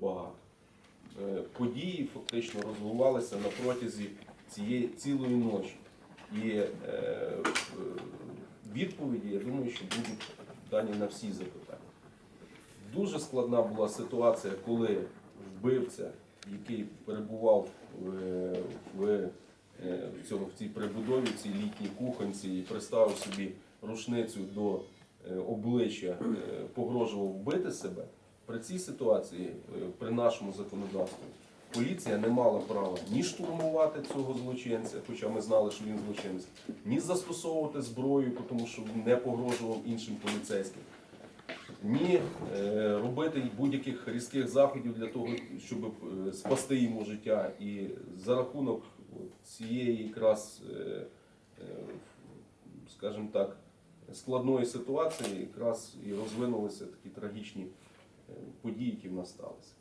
багато. Е, Події фактично розвивалися на протязі цієї цілої ночі. І е, відповіді, я думаю, що будуть дані на всі запитання. Дуже складна була ситуація, коли вбивця, який перебував в, в, е, в, цьому, в цій прибудові, в цій літній кухонці, і приставив собі рушницю до е, обличчя, е, погрожував вбити себе. При цій ситуації, е, при нашому законодавстві, поліція не мала права ні штурмувати цього злочинця, хоча ми знали, що він злочинець, ні застосовувати зброю, тому що він не погрожував іншим поліцейським ні е, робити будь-яких різких заходів для того, щоб е, спасти йому життя. І за рахунок цієї якраз, скажімо так, складної ситуації, якраз і розвинулися такі трагічні події, які в нас сталися.